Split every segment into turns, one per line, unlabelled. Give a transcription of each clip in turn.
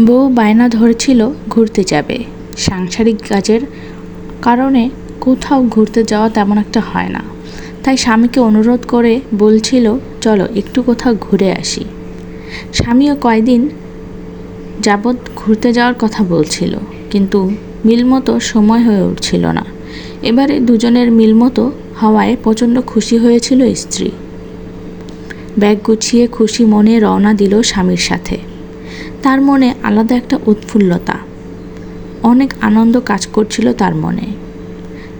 বউ বায়না ধরেছিল ঘুরতে যাবে। সাংসারিক কাজের কারণে কোথাও ঘুরতে যাওয়া তেমন একটা হয় না। তাই স্বামীকে অনুরোধ করে বলছিল, চলো, একটু কোথাও ঘুরে আসি। স্বামীও কয়দিন যাবৎ ঘুরতে যাওয়ার কথা বলছিল, কিন্তু মিলমতো সময় হয়ে উঠছিল না। এবারে দুজনের মিলমতো হওয়ায় প্রচণ্ড খুশি হয়েছিল স্ত্রী। ব্যাগ গুছিয়ে খুশি মনে রওনা দিল স্বামীর সাথে। তার মনে আলাদা একটা উৎফুল্লতা। অনেক আনন্দ কাজ করছিল তার মনে।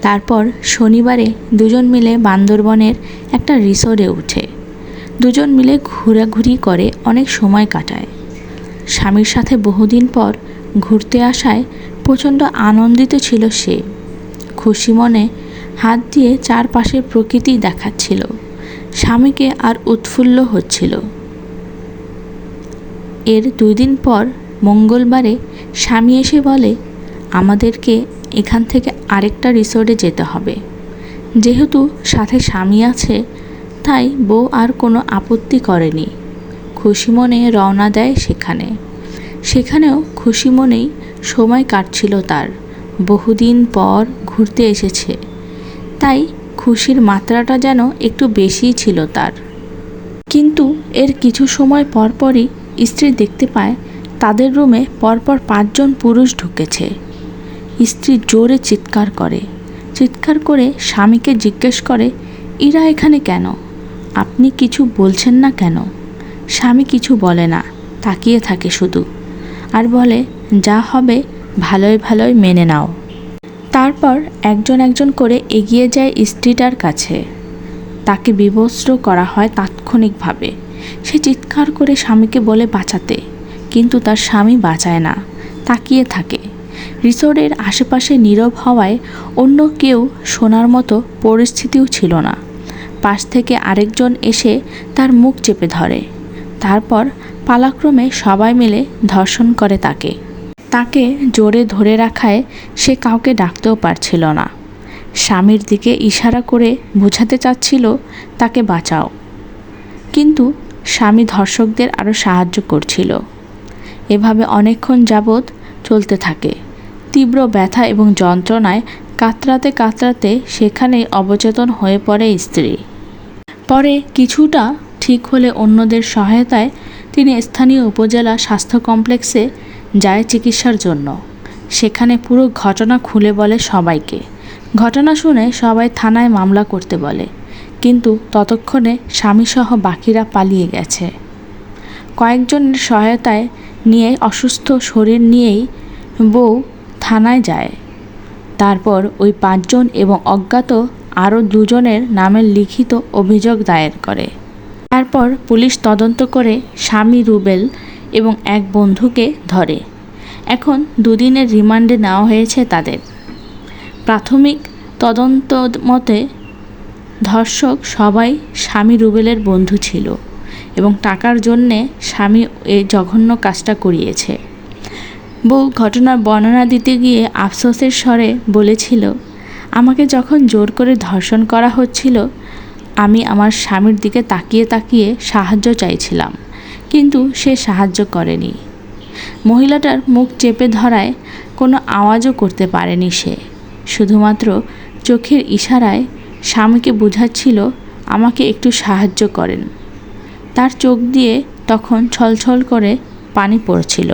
তারপর শনিবারে দুজন মিলে বান্দরবনের একটা রিসোর্টে উঠে। দুজন মিলে ঘোরাঘুরি করে অনেক সময় কাটায়। স্বামীর সাথে বহুদিন পর ঘুরতে আসায় প্রচণ্ড আনন্দিত ছিল সে। খুশি মনে হাত দিয়ে চারপাশের প্রকৃতি দেখাচ্ছিল। স্বামীকে আর উৎফুল্ল হচ্ছিল। এর দুই দিন পর মঙ্গলবারে স্বামী এসে বলে, আমাদেরকে এখান থেকে আরেকটা রিসোর্টে যেতে হবে। যেহেতু সাথে স্বামী আছে, তাই বউ আর কোনো আপত্তি করেনি। খুশি মনে রওনা দেয় সেখানে। সেখানেও খুশি মনেই সময় কাটছিল তার। বহুদিন পর ঘুরতে এসেছে। তাই খুশির মাত্রাটা যেন একটু বেশিই ছিল তার। কিন্তু এর কিছু সময় পরপরই স্ত্রী দেখতে পায়, তাদের রুমে পরপর পাঁচজন পুরুষ ঢুকেছে। স্ত্রী জোরে চিৎকার করে। চিৎকার করে স্বামীকে জিজ্ঞেস করে, ইরা এখানে কেন? আপনি কিছু বলছেন না কেন? স্বামী কিছু বলে না, তাকিয়ে থাকে শুধু। আর বলে, যা হবে ভালোই ভালোই মেনে নাও। তারপর একজন একজন করে এগিয়ে যায় স্ত্রীটার কাছে। তাকে বিবস্ত্র করা হয় তাৎক্ষণিকভাবে। সে চিৎকার করে স্বামীকে বলে বাঁচাতে। কিন্তু তার স্বামী বাঁচায় না, তাকিয়ে থাকে। রিসোর্টের আশেপাশে নীরব হওয়ায় অন্য কেউ শোনার মতো পরিস্থিতিও ছিল না। পাশ থেকে আরেকজন এসে তার মুখ চেপে ধরে। তারপর পালাক্রমে সবাই মিলে ধর্ষণ করে তাকে। তাকে জোরে ধরে রাখায় সে কাউকে ডাকতেও পারছিল না। স্বামীর দিকে ইশারা করে বোঝাতে চাচ্ছিল, তাকে বাঁচাও। কিন্তু স্বামী ধর্ষকদের আরও সাহায্য করছিল। এভাবে অনেকক্ষণ যাবৎ চলতে থাকে। তীব্র ব্যথা এবং যন্ত্রণায় কাতরাতে কাতরাতে সেখানেই অবচেতন হয়ে পড়ে স্ত্রী। পরে কিছুটা ঠিক হলে অন্যদের সহায়তায় তিনি স্থানীয় উপজেলা স্বাস্থ্য কমপ্লেক্সে যায় চিকিৎসার জন্য। সেখানে পুরো ঘটনা খুলে বলে সবাইকে। ঘটনা শুনে সবাই থানায় মামলা করতে বলে। কিন্তু ততক্ষণে স্বামীসহ বাকিরা পালিয়ে গেছে। কয়েকজনের সহায়তায় নিয়ে অসুস্থ শরীর নিয়েই বউ থানায় যায়। তারপর ওই পাঁচজন এবং অজ্ঞাত আরও দুজনের নামের লিখিত অভিযোগ দায়ের করে। তারপর পুলিশ তদন্ত করে স্বামী রুবেল এবং এক বন্ধুকে ধরে। এখন দুদিনের রিমান্ডে নেওয়া হয়েছে তাদের। প্রাথমিক তদন্ত মতে ধর্ষক সবাই স্বামী রুবেলের বন্ধু ছিল এবং টাকার জন্যে স্বামী এই জঘন্য কাজটা করিয়েছে। বউ ঘটনার বর্ণনা দিতে গিয়ে আফসোসের স্বরে বলেছিল, আমাকে যখন জোর করে ধর্ষণ করা হচ্ছিল, আমি আমার স্বামীর দিকে তাকিয়ে তাকিয়ে সাহায্য চাইছিলাম, কিন্তু সে সাহায্য করেনি। মহিলাটার মুখ চেপে ধরায় কোনো আওয়াজও করতে পারেনি সে। শুধুমাত্র চোখের ইশারায় স্বামীকে বোঝাচ্ছিল আমাকে একটু সাহায্য করেন। তার চোখ দিয়ে তখন ছলছল করে পানি পড়ছিল।